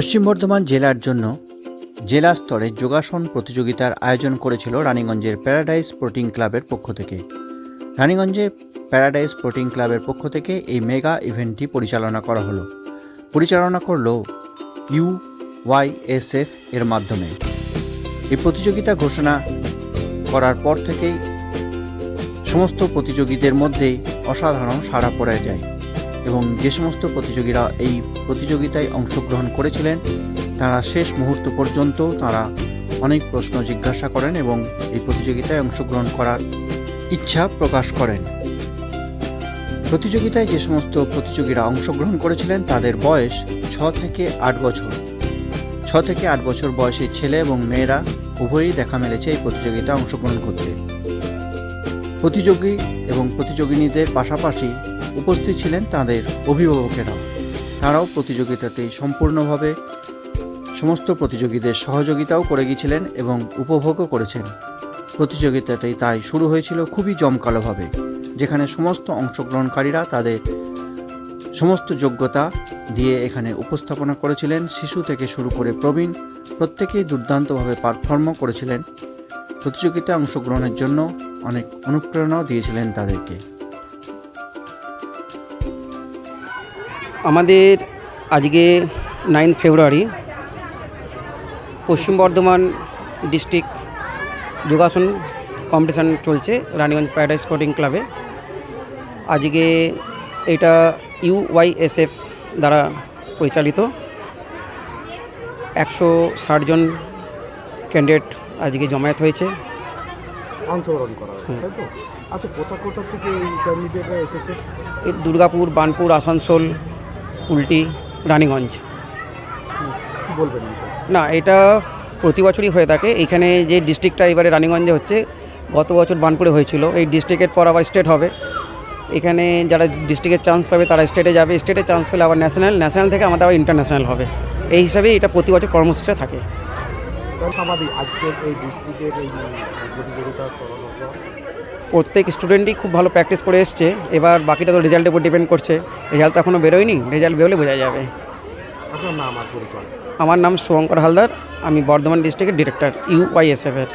পশ্চিম বর্ধমান জেলার জন্য জেলা স্তরে যোগাসন প্রতিযোগিতার আয়োজন করেছিল রানীগঞ্জের প্যারাডাইস স্পোর্টিং ক্লাবের পক্ষ থেকে। রানীগঞ্জে প্যারাডাইস স্পোর্টিং ক্লাবের পক্ষ থেকে এই মেগা ইভেন্টটি পরিচালনা করা হলো। পরিচালনা করল ইউ ওয়াইএসএফ এর মাধ্যমে। এই প্রতিযোগিতা ঘোষণা করার পর থেকেই সমস্ত প্রতিযোগীদের মধ্যেই অসাধারণ সাড়া পড়ে যায়। এবং যে সমস্ত প্রতিযোগীরা এই প্রতিযোগিতায় অংশগ্রহণ করেছিলেন, তারা শেষ মুহূর্ত পর্যন্ত তারা অনেক প্রশ্ন জিজ্ঞাসা করেন এবং এই প্রতিযোগিতায় অংশগ্রহণ করার ইচ্ছা প্রকাশ করেন। প্রতিযোগিতায় যে সমস্ত প্রতিযোগীরা অংশগ্রহণ করেছিলেন, তাদের বয়স ছ থেকে আট বছর। ছ থেকে আট বছর বয়সী ছেলে এবং মেয়েরা উভয়ই দেখা মেলেছে এই প্রতিযোগিতায় অংশগ্রহণ করতে। প্রতিযোগী এবং প্রতিযোগিনীদের পাশাপাশি উপস্থিত ছিলেন তাদের অভিভাবকেরাও। তারাও প্রতিযোগিতাতে সম্পূর্ণভাবে সমস্ত প্রতিযোগীদের সহযোগিতাও করে গিয়েছিলেন এবং উপভোগও করেছেন। প্রতিযোগিতাটি তাই শুরু হয়েছিল খুবই জমকালোভাবে, যেখানে সমস্ত অংশগ্রহণকারীরা তাদের সমস্ত যোগ্যতা দিয়ে এখানে উপস্থাপনা করেছিলেন। শিশু থেকে শুরু করে প্রবীণ প্রত্যেকেই দুর্দান্তভাবে পারফর্মও করেছিলেন। প্রতিযোগিতায় অংশগ্রহণের জন্য অনেক অনুপ্রেরণাও দিয়েছিলেন তাদেরকে। আমাদের আজকে নাইন্থ ফেব্রুয়ারি পশ্চিম বর্ধমান ডিস্ট্রিক্ট যোগাসন কম্পিটিশান চলছে রানীগঞ্জ প্যারাডাইস স্পোর্টিং ক্লাবে আজকে এটা ইউওয়াইএসএফ দ্বারা পরিচালিত। একশো ষাটজন ক্যান্ডিডেট আজকে জমায়েত হয়েছে। অংশগ্রহণ করা তো? আচ্ছা কোথা কোথা থেকে এই ক্যান্ডিডেটরা এসেছে? দুর্গাপুর বানপুর আসানসোল উল্টি রানীগঞ্জ। বলবেন না এটা প্রতি বছরই হয়ে থাকে। এখানে যে ডিস্ট্রিক্টটা এবারে রানীগঞ্জে হচ্ছে গত বছর বানপুরে হয়েছিল। এই ডিস্ট্রিক্টের পর আবার স্টেট হবে। এখানে যারা ডিস্ট্রিক্টের চান্স পাবে তারা স্টেটে যাবে। স্টেটে চান্স পেলে আবার ন্যাশনাল ন্যাশনাল থেকে আমাদের আবার ইন্টারন্যাশনাল হবে। এই হিসাবেই এটা প্রতি বছর কর্মসূচিটা থাকে। আজকের এই ডিস্ট্রিক্টের এই প্রতিযোগিতা প্রত্যেক স্টুডেন্টই খুব ভালো প্র্যাকটিস করে এসছে। এবার বাকিটা তো রেজাল্টের উপর ডিপেন্ড করছে। রেজাল্ট তো এখনও বেরোয়নি রেজাল্ট বেরোলে বোঝা যাবে। আমার নাম শুভঙ্কর হালদার আমি বর্ধমান ডিস্ট্রিক্টের ডিরেক্টর ইউ ইউআইএসএফের